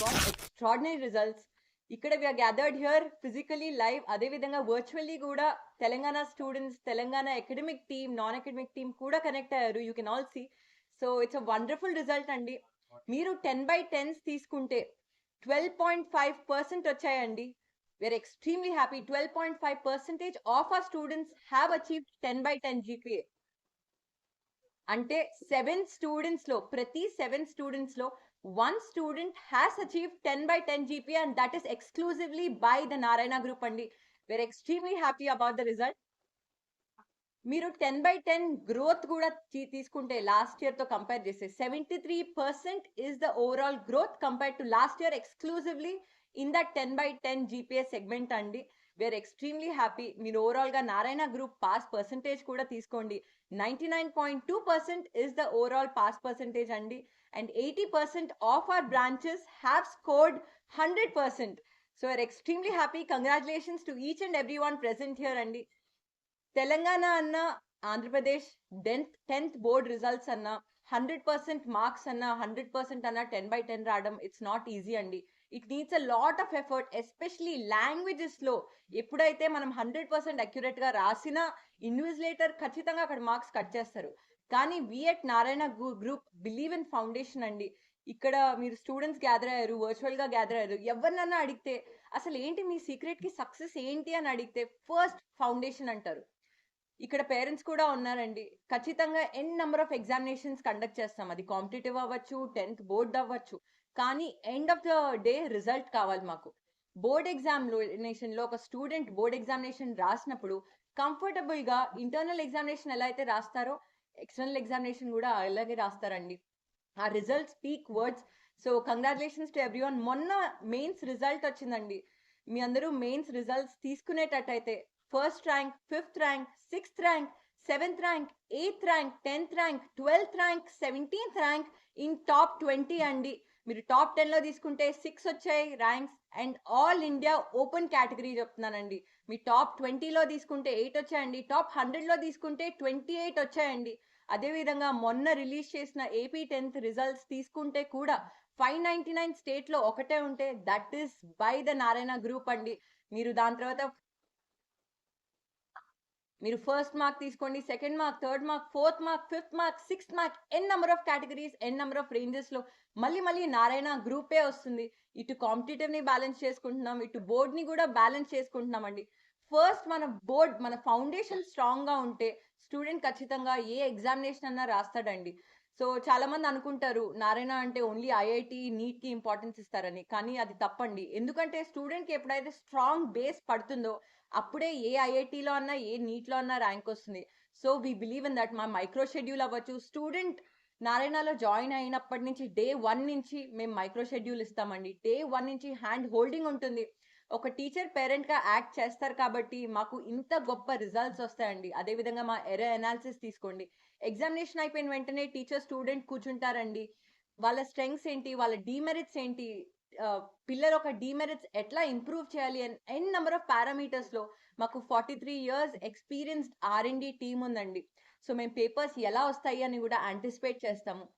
Got extraordinary results ఇక్కడ we're gathered here physically live అదేవిధంగా virtually కూడా Telangana students Telangana academic team non academic team కూడా connect అయ్యారు you can all see so it's a wonderful result అండి మీరు ten by tens తీసుకుంటే twelve point five percent వచ్చాయండి. We're extremely happy twelve point five percentage of our students have achieve ten by ten GPA అంటే seven స్టూడెంట్స్లో ప్రతి seven స్టూడెంట్స్లో one student has achieve ten by ten GP and that is exclusively by the Narayana group అండి we're extremely happy about the result మీరు ten by ten growth కూడా తీ- తీసుకుంటే last ఇయర్తో compare చేస్తే seventy three percent is the overall growth compare to last year exclusively in that ten by ten GPS segment అండి. We're extremely happy మీరు ఓవరాల్గా Narayana group pass percentage కూడా తీసుకోండి. Ninety nine point two percent is the overall pass percentage అండి. And eighty percent of our branches have scored hundred percent so are extremely happy congratulations to each and every one present here అండి. తెలంగాణ అన్న Andhra Pradesh tenth tenth board results అన్న hundred percent marks అన్న hundred percent అన్న ten by ten రావడం it's not easy అండి. It needs a lot of effort especially లాంగ్వేజెస్లో ఎప్పుడైతే మనం హండ్రెడ్ పర్సెంట్ అక్యురేట్గా రాసిన రాసినా ఇన్విజిలేటర్ ఖచ్చితంగా అక్కడ మార్క్స్ కట్ చేస్తారు. కానీ we at Narayana group believe in foundation అండి. ఇక్కడ మీరు స్టూడెంట్స్ గ్యాదర్ అయ్యారు వర్చువల్గా గ్యాదర్ అయ్యారు ఎవరినన్నా అడిగితే అసలు ఏంటి మీ సీక్రెట్కి సక్సెస్ ఏంటి? అని అడిగితే ఫస్ట్ ఫౌండేషన్ అంటారు. ఇక్కడ పేరెంట్స్ కూడా ఉన్నారండి. ఖచ్చితంగా N number of examinations conduct చేస్తాం. అది కాంపిటేటివ్ అవ్వచ్చు టెన్త్ బోర్డ్ అవ్వచ్చు. కానీ end of the day result కావాలి మాకు. బోర్డ్ ఎగ్జామినేషన్లో ఒక స్టూడెంట్ బోర్డ్ ఎగ్జామినేషన్ రాసినప్పుడు కంఫర్టబుల్గా ఇంటర్నల్ ఎగ్జామినేషన్ ఎలా అయితే రాస్తారో ఎక్స్టర్నల్ ఎగ్జామినేషన్ కూడా అలాగే రాస్తారండి. ఆ result speak words so congratulations to every మొన్న మెయిన్స్ రిజల్ట్ వచ్చిందండి. మీ అందరూ mains results తీసుకునేటట్టయితే first rank fifth rank sixth rank seventh rank eighth rank tenth rank twelfth rank seventeenth rank in top twenty అండి. మీరు టాప్ టెన్లో తీసుకుంటే six వచ్చాయి ranks and all India open category చెప్తున్నానండి. మీ టాప్ ట్వంటీలో తీసుకుంటే ఎయిట్ వచ్చాయండి. టాప్ హండ్రెడ్లో తీసుకుంటే ట్వంటీ ఎయిట్ వచ్చాయండి. అదేవిధంగా మొన్న రిలీజ్ చేసిన ఏపీ టెన్త్ రిజల్ట్స్ తీసుకుంటే కూడా ఫైవ్ నైన్టీ నైన్ స్టేట్లో ఒకటే ఉంటే that is by the Narayana group అండి. మీరు దాని తర్వాత మీరు ఫస్ట్ మార్క్ తీసుకోండి second mark third mark fourth mark fifth mark sixth mark N number of categories N number of రేంజెస్లో మళ్ళీ మళ్ళీ నారాయణ గ్రూపే వస్తుంది. ఇటు కాంపిటేటివ్ని బ్యాలెన్స్ చేసుకుంటున్నాం ఇటు బోర్డ్ని కూడా బ్యాలెన్స్ చేసుకుంటున్నాం అండి ఫస్ట్ మన బోర్డ్ మన ఫౌండేషన్ స్ట్రాంగ్గా ఉంటే స్టూడెంట్ ఖచ్చితంగా ఏ ఎగ్జామినేషన్ అన్నా రాస్తాడండి. సో చాలా మంది అనుకుంటారు నారాయణ అంటే ఓన్లీ ఐఐటి నీట్కి ఇంపార్టెన్స్ ఇస్తారని. కానీ అది తప్పండి. ఎందుకంటే స్టూడెంట్కి ఎప్పుడైతే స్ట్రాంగ్ బేస్ పడుతుందో అప్పుడే ఏ ఐఐటిలో అన్నా ఏ నీట్లో అన్నా ర్యాంక్ వస్తుంది. So we believe in that మా మైక్రో షెడ్యూల్ అవ్వచ్చు. స్టూడెంట్ నారాయణలో జాయిన్ అయినప్పటి నుంచి డే వన్ నుంచి మేము మైక్రో షెడ్యూల్ ఇస్తామండి. డే వన్ నుంచి హ్యాండ్ హోల్డింగ్ ఉంటుంది. ఒక టీచర్ పేరెంట్గా యాక్ట్ చేస్తారు కాబట్టి మాకు ఇంత గొప్ప రిజల్ట్స్ వస్తాయండి. అదేవిధంగా మా ఎర అనాలిసిస్ తీసుకోండి. ఎగ్జామినేషన్ అయిపోయిన వెంటనే టీచర్ స్టూడెంట్ కూర్చుంటారండి. వాళ్ళ స్ట్రెంగ్స్ ఏంటి? వాళ్ళ డీమెరిట్స్ ఏంటి? పిల్లలు ఒక డీమెరిట్స్ ఎట్లా ఇంప్రూవ్ చేయాలి? అని ఎన్ నెంబర్ ఆఫ్ పారామీటర్స్లో మాకు forty three years experienced R D team ఉందండి. సో మేము పేపర్స్ ఎలా వస్తాయి అని కూడా యాంటిసిపేట్ చేస్తాము.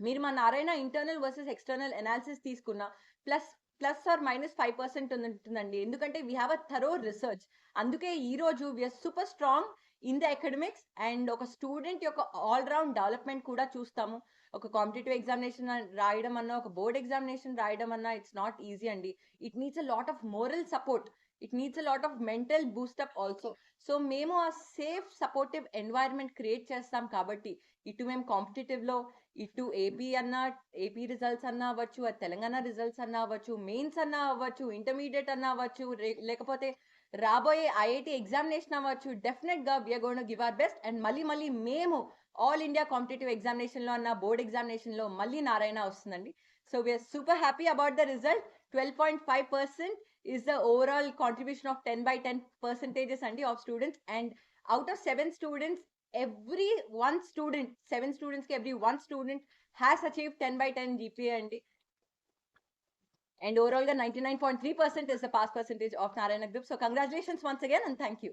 మీరు మా Narayana internal versus external analysis తీసుకున్న plus plus or minus five percent ఉంటుందండి. ఎందుకంటే we have a thorough research అందుకే ఈ రోజు we're super strong in the academics and ఒక స్టూడెంట్ యొక్క ఆల్ రౌండ్ డెవలప్మెంట్ కూడా చూస్తాము. ఒక కాంపిటేటివ్ ఎగ్జామినేషన్ రాయడం అన్నా ఒక బోర్డ్ ఎగ్జామినేషన్ రాయడం అన్నా ఇట్స్ నాట్ ఈజీ అండి. It needs a lot of moral support it needs a lot of mental boost up also so మేము ఆ సేఫ్ సపోర్టివ్ ఎన్వైర్న్మెంట్ క్రియేట్ చేస్తాం కాబట్టి ఇటు మేము కాంపిటేటివ్లో ఇటు ఏపీ అన్నా ఏపీ రిజల్ట్స్ అన్నా అవ్వచ్చు అది తెలంగాణ రిజల్ట్స్ అన్నా అవ్వచ్చు మెయిన్స్ అన్నా అవ్వచ్చు ఇంటర్మీడియట్ అన్నా అవ్వచ్చు లేకపోతే రాబోయే ఐఐటి ఎగ్జామినేషన్ అవ్వచ్చు డెఫినెట్గా we're gonna give our best and మళ్ళీ మళ్ళీ మేము ఆల్ ఇండియా కాంపిటేటివ్ ఎగ్జామినేషన్లో అన్న బోర్డ్ ఎగ్జామినేషన్లో మళ్ళీ నారాయణ వస్తుందండి. So we're super happy about the result twelve point five percent is the overall contribution of 10 by 10 percentages and of students and out of seven students every one student seven students every one student has achieved 10 by 10 gpa and and overall the 99.3% is the pass percentage of Narayana Group. So congratulations once again and thank you.